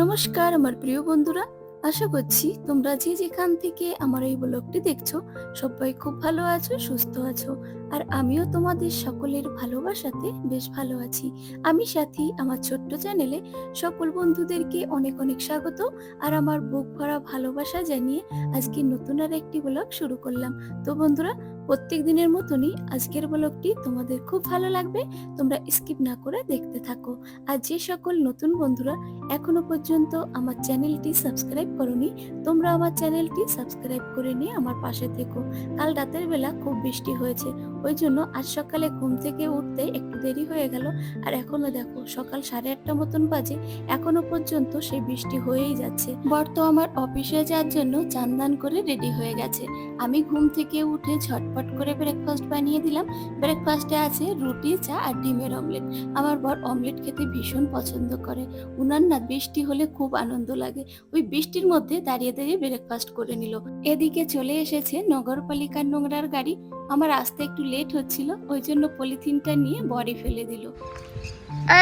নমস্কার, আমার প্রিয় বন্ধুরা। আশা করছি তোমরা যে যেখান থেকে আমার এই ব্লগটি দেখছ, সবাই খুব ভালো আছো, সুস্থ আছো। আর আমিও তোমাদের সকলের ভালোবাসাতে বেশ ভালো আছি। আমি সাথী, আমার ছোট্ট চ্যানেলে সকল বন্ধুদেরকে অনেক অনেক স্বাগত। আর আমার বুক ভরা ভালোবাসা জানিয়ে আজকে নতুন আর একটি ব্লগ শুরু করলাম। তো বন্ধুরা প্রত্যেক দিনের মতনই আজকের ব্লগটি তোমাদের খুব ভালো লাগবে, তোমরা স্কিপ না করে দেখতে থাকো। আর যে সকল নতুন বন্ধুরা এখনও পর্যন্ত আমার চ্যানেলটি সাবস্ক্রাইব করনি, তোমরা আমার চ্যানেলটি সাবস্ক্রাইব করে নিয়ে আমার পাশে থেকো। কাল রাতের বেলা খুব বৃষ্টি হয়েছে ওই জন্য আজ সকালে ঘুম থেকে উঠতে একটু দেরি হয়ে গেল। আর এখনও দেখো, সকাল সাড়ে আটটা মতন বাজে। এখনও পর্যন্ত সেই বৃষ্টি হয়েই যাচ্ছে। বর তো আমার অফিসে যাওয়ার জন্য চান্দান করে রেডি হয়ে গেছে। আমি ঘুম থেকে উঠে ঝটপট করে ব্রেকফাস্ট বানিয়ে দিলাম। ব্রেকফাস্টে আছে রুটি, চা আর ডিমের অমলেট আমার বর অমলেট খেতে ভীষণ পছন্দ করে। উনার না বৃষ্টি হলে খুব আনন্দ লাগে। ওই বৃষ্টির মধ্যে দাঁড়িয়ে দাঁড়িয়ে ব্রেকফাস্ট করে নিল। এদিকে চলে এসেছে নগরপালিকার নোংরার গাড়ি। আমার আসতে একটু লেট হচ্ছিল ওই জন্য পলিথিনটা নিয়ে বডি ফেলে দিল।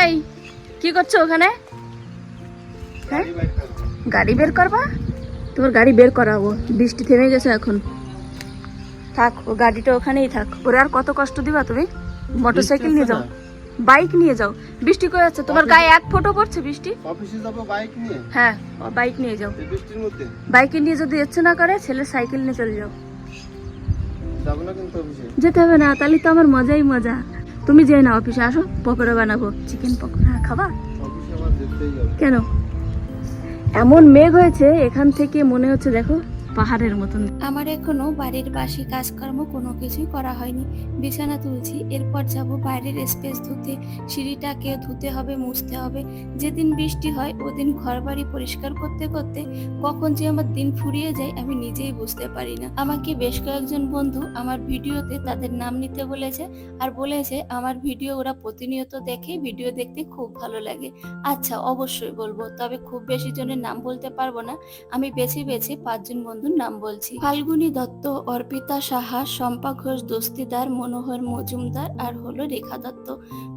এই কি করছ ওখানে? হ্যাঁ? গাড়ি বের করবা? তোমার গাড়ি বের করাবো বৃষ্টি থেমে গেছে এখন। থাক ও গাড়িটা ওখানেই থাক। ওরে আর কত কষ্ট দিবা তুমি? মোটরসাইকেল নিয়ে যাও। বাইক নিয়ে যাও। বৃষ্টি করে যাচ্ছে তোমার গায়ে এক ফোঁটো পড়ছে বৃষ্টি? অফিসে যাব বাইক নিয়ে? হ্যাঁ বাইক নিয়ে যাও। বৃষ্টির মধ্যে? বাইকে নিয়ে যদি ইচ্ছে না করে ছেলে সাইকেল নিয়ে চলে যাও। যেতে হবে না তাহলে তো আমার মজাই মজা। তুমি যে না অফিসে আসো পকোড়া বানাবো। চিকেন পকোড়া খাবা? যেতেই যাবে কেন? এমন মেঘ হয়েছে এখান থেকে মনে হচ্ছে দেখো পাহাড়ের মতন। আমার এখনও বাড়ির বাসি কাজকর্ম কোনো কিছুই করা হয়নি। বিছানা তুলছি, এরপর যাব বাইরের স্পেস ধুতে। সিঁড়িটাকে ধুতে হবে, মুছতে হবে। যেদিন বৃষ্টি হয়, ওদিন ঘর বাড়ি পরিষ্কার করতে করতে কখন যে আমার দিন ফুরিয়ে যায়, আমি নিজেই বুঝতে পারি না। আমাকে বেশ কয়েকজন বন্ধু আমার ভিডিওতে তাদের নাম নিতে বলেছে আর বলেছে আমার ভিডিও ওরা প্রতিনিয়ত দেখে, ভিডিও দেখতে খুব ভালো লাগে। আচ্ছা অবশ্যই বলব, তবে খুব বেশি জনের নাম বলতে পারব না। আমি বেছে বেছে পাঁচজন বন্ধুর নাম বলছি। ফাল্গুনী দত্ত, অর্পিতা সাহা, শম্পা ঘোষ, দস্তিদার, মনোহর মজুমদার আর হলো রেখা দত্ত।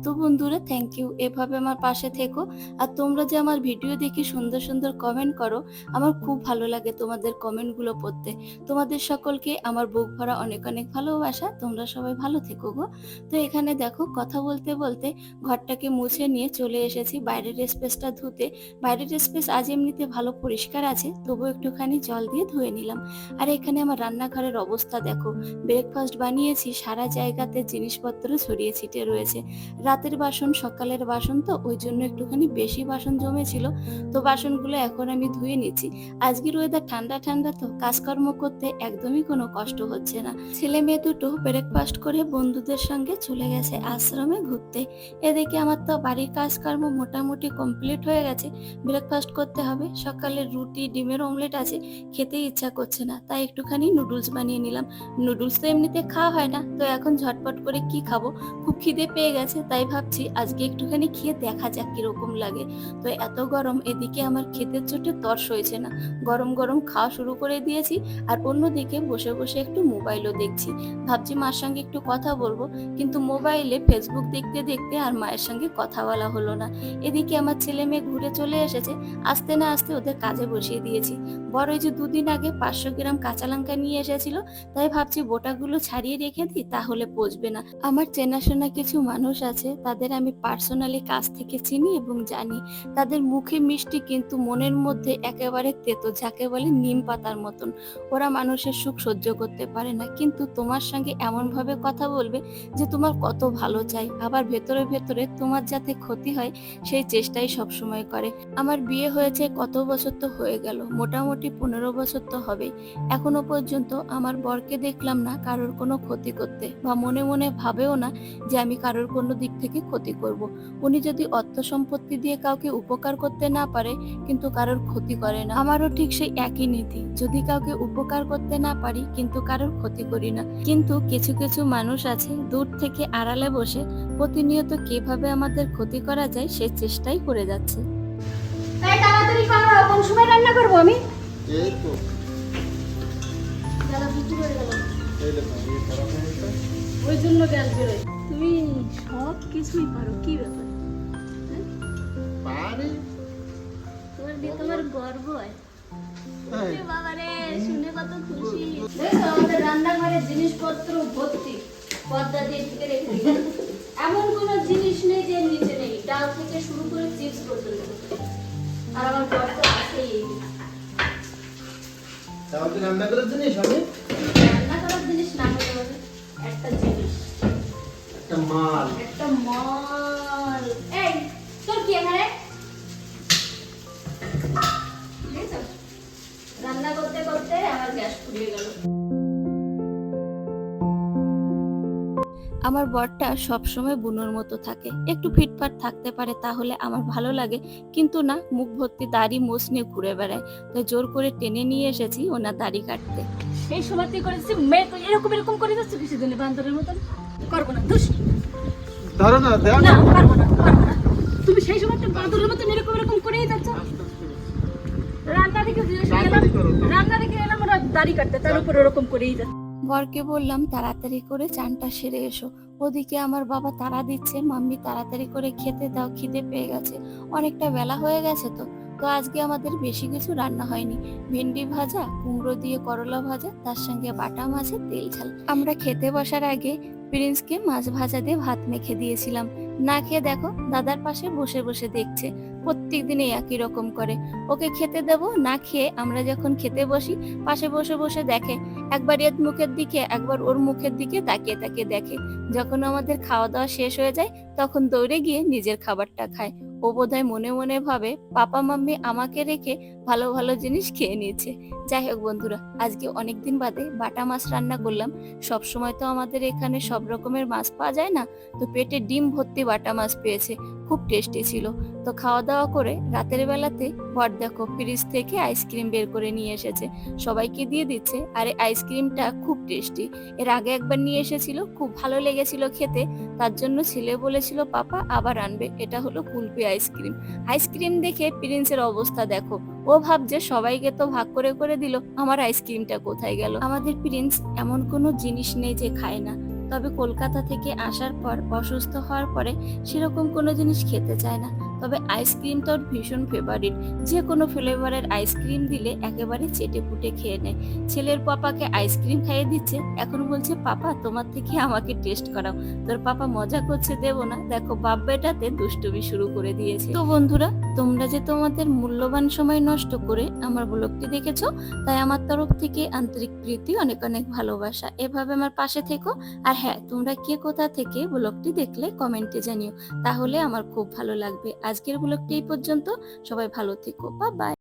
তো বন্ধুরা থ্যাংক ইউ এভাবে আমার পাশে থেকো। আর তোমরা যে আমার ভিডিও দেখে সুন্দর সুন্দর কমেন্ট করো, আমার খুব ভালো লাগে তোমাদের কমেন্টগুলো পড়তে। তোমাদের সকলকে আমার বুক ভরা অনেক অনেক ভালোবাসা। তোমরা সবাই ভালো থেকো গো। তো এখানে দেখো, কথা বলতে বলতে ঘরটাকে মুছে নিয়ে চলে এসেছি বাইরের স্পেসটা ধুতে। বাইরের স্পেস আজ এমনিতে ভালো পরিষ্কার আছে তবু একটুখানি জল দিয়ে ধুয়ে নিলাম। আর এখানে আমার রান্নাঘরের অবস্থা দেখো। ব্রেকফাস্ট বানিয়েছি, সারা জায়গাতে জিনিসপত্র ছড়িয়ে ছিটিয়ে রয়েছে। রাতের বাসন, সকালের বাসন তো, ওই জন্য একটুখানি বেশি বাসন জমেছিল। তো বাসনগুলো এখন আমি ধুয়ে নিচ্ছি। আজকের ওয়েদার ঠান্ডা ঠান্ডা তো, কাজকর্ম করতে একদমই কোনো কষ্ট হচ্ছে না। ছেলে মেয়ে দুটো ব্রেকফাস্ট করে বন্ধুদের সঙ্গে চলে গেছে আশ্রমে ঘুরতে। এদিকে আমার তো বাড়ির কাজকর্ম মোটামুটি কমপ্লিট হয়ে গেছে। ব্রেকফাস্ট করতে হবে। সকালে রুটি, ডিমের অমলেট আছে। খেতে ইচ্ছা করছে না। তাই একটুখানি নুডলস বানিয়ে নিলাম। নুডলস তো এমনিতে খাওয়া হয় না। তো এখন ঝটপট করে কি খাব? খুব খিদে পেয়ে গেছে, তাই ভাবছি আজকে একটুখানি খেয়ে দেখা যাক কীরকম লাগে। তো এত গরম, এদিকে আমার খেতের চোটে তর্স হয়েছে না। গরম গরম খাওয়া শুরু করে দিয়েছি আর অন্যদিকে বসে বসে একটু মোবাইলও দেখছি। ভাবছি মার সঙ্গে একটু কথা বলব, কিন্তু মোবাইলে ফেসবুক দেখতে দেখতে আর মায়ের সঙ্গে কথা বলা হলো না। এদিকে আমার ছেলে মেয়ে ঘুরে চলে এসেছে। আসতে না আসতে ওদের কাজে বসিয়ে দিয়েছি। বড় এই যে দুদিন আগে পাঁচশো গ্রাম কাঁচা লঙ্কা নিয়ে এসেছিল, তাই ভাবছি বোটাগুলো ছাড়িয়ে রেখে দিই, তাহলে পচবে না। আমার চেনাশোনা কিছু মানুষ আছে, তাদের আমি পার্সোনালি কাছ থেকে চিনি এবং জানি। তাদের মুখে মিষ্টি কিন্তু মনের মধ্যে একেবারে তেতো, যাকে বলে নিম পাতার মতন। ওরা মানুষের সুখ সহ্য করতে পারে না। কিন্তু তোমার সঙ্গে এমন ভাবে কথা বলবে যে তোমার কত ভালো চাই। আবার ভেতরে ভেতরে তোমার যাতে ক্ষতি হয়, সেই চেষ্টাই সবসময় করে। আমার বিয়ে হয়েছে কত বছর তো হয়ে গেল। মোটামুটি পনেরো বছর তো হবেই এখনও পর্যন্ত আমার বরকে দেখলাম না কারোর কোনো ক্ষতি করতে বা মনে মনে ভাবেও না যে আমি কারোর কোনো দিক থেকে ক্ষতি করব। উনি যদি অর্থ সম্পত্তি দিয়ে কাউকে উপকার করতে না পারে কিন্তু কারোর ক্ষতি করে না। আমারও ঠিক সেই একই নীতি। যদি কাউকে উপকার করতে না পারি কিন্তু কারোর ক্ষতি করি না। কিন্তু কিছু কিছু মানুষ আছে দূর থেকে আড়ালে বসে প্রতিনিয়ত কীভাবে আমাদের ক্ষতি করা যায় সে চেষ্টাই করে যাচ্ছে। তাই তাড়াতাড়ি করো কোন সময় রান্না করব আমি? এই তো। হয়ে গেল। খারাপ হয়ে গেছে। ওই জন্য গ্যাস বেরোয় তুমি সব কিছুই পারো কি ব্যাপার? পারি। তোমার বিয়ে তোমার গর্ব। এ বাবা রে শুনে কত খুশি। দেখো আমাদের রান্নাঘরের জিনিসপত্র ভর্তি। পর্দা দিয়ে ঢেকে রেখে এমন কোনো জিনিস নেই যে নিচে নেই। ডাল থেকে শুরু করে চিপস পর্যন্ত। আর আমার বর তো আছেই তাহলে রান্না করার জিনিস আমি? রান্না করার জিনিস না হতে একটা জিনিস। একটা মাল। একটা মাল। এই তোর কি এখানে আমার বরটা সবসময় বুনোর মতো থাকে। একটু ফিটফাট থাকতে পারে তাহলে আমার ভালো লাগে কিন্তু না মুখ ভর্তি দাড়ি মোষ নিয়ে ঘুরে বেড়ায়। তাই জোর করে টেনে নিয়ে এসেছি ওনার দাড়ি কাটতে। সেই সময় তুই করেছিস মেয়ে তুই এরকম এরকম করে যাচ্ছ কিছু দিনে বান্দরের মতন? করব না দুষ। ধরো না না পারব না পারব না। তুমি সেই সময় তো বান্দরের মতন এরকম এরকম করেই যাচ্ছ। রান্না তো। রান্না থেকে এলাম ওরা দাড়ি কাটতে তার উপর ওরকম করেই যাচ্ছে। বরকে বললাম, তাড়াতাড়ি করে চানটা সেরে এসো। ওদিকে আমার বাবা তারা দিচ্ছে, মাম্মি, তাড়াতাড়ি করে খেতে দাও, খিদে পেয়ে গেছে, অনেকটা বেলা হয়ে গেছে তো তো আজকে আমাদের বেশি কিছু রান্না হয়নি। ভেন্ডি ভাজা, কুমড়ো দিয়ে করলা ভাজা, তার সঙ্গে বাটা মাছের তেল ঝাল। আমরা খেতে বসার আগে প্রিন্সকে মাছ ভাজা দিয়ে ভাত মেখে দিয়েছিলাম। না খেয়ে দেখো, দাদার পাশে বসে বসে দেখছে। প্রত্যেক দিনে একই রকম করে। ওকে খেতে দেব, না খেয়ে আমরা যখন খেতে বসি, পাশে বসে বসে দেখে। একবার এর মুখের দিকে, একবার ওর মুখের দিকে তাকিয়ে তাকিয়ে দেখে। যখন আমাদের খাওয়া দাওয়া শেষ হয়ে যায়, তখন দৌড়ে গিয়ে নিজের খাবারটা খায়। ও বোধহয় মনে মনে ভাবে, পাপা, মাম্মি আমাকে রেখে ভালো ভালো জিনিস খেয়ে নিয়েছে। যাই হোক বন্ধুরা, আজকে অনেকদিন বাদে বাটা মাছ রান্না করলাম। সব সময় তো আমাদের এখানে সব রকমের মাছ পাওয়া যায় না, তো পেটে ডিম ভর্তি বাটা মাছ পেয়েছে। খুব টেস্টি ছিল। তো খাওয়া দাওয়া করে রাতের বেলাতে বর দেখো, ফ্রিজ থেকে আইসক্রিম বের করে নিয়ে এসেছে। সবাইকে দিয়ে দিচ্ছে। আর এই আইসক্রিমটা খুব টেস্টি। এর আগে একবার নিয়ে এসেছিল, খুব ভালো লেগেছিল খেতে। তার জন্য ছেলে বলেছিল, পাপা, আবার আনবে। এটা হলো কুলপি আইসক্রিম। আইসক্রিম দেখে প্রিন্সের অবস্থা দেখো। ও ভাবছে, সবাইকে তো ভাগ করে করে দিল। আমার আইসক্রিমটা কোথায় গেল? আমাদের প্রিন্স এমন কোনো জিনিস নেই যে খায় না। তবে কলকাতা থেকে আসার পর, অসুস্থ হওয়ার পরে সেরকম কোনো জিনিস খেতে চায় না। তবে আইসক্রিমটা ওর ভীষণ ফেভারিট যে কোনো ফ্লেভারের আইসক্রিম দিলে একেবারে চেটে পুটে খেয়ে নেয়। ছেলের পাপাকে আইসক্রিম খাইয়ে দিচ্ছে, এখন বলছে, পাপা, তোমার থেকে আমাকে টেস্ট করাও। তোর পাপা মজা করছে, দেবো না। দেখো বাপ বেটাতে দুষ্টুমি শুরু করে দিয়েছে। তো বন্ধুরা তোমরা যে তোমাদের মূল্যবান সময় নষ্ট করে আমার ব্লগটি দেখেছ, তাই আমার তরফ থেকে আন্তরিক প্রীতি, অনেক অনেক ভালোবাসা। এভাবে আমার পাশে থেকো। আর হ্যাঁ তোমরা কে কোথা থেকে ব্লগটি দেখলে কমেন্টে জানিও। তাহলে আমার খুব ভালো লাগবে। আজকের ব্লগটি এই পর্যন্ত। সবাই ভালো থেকো। বা বাই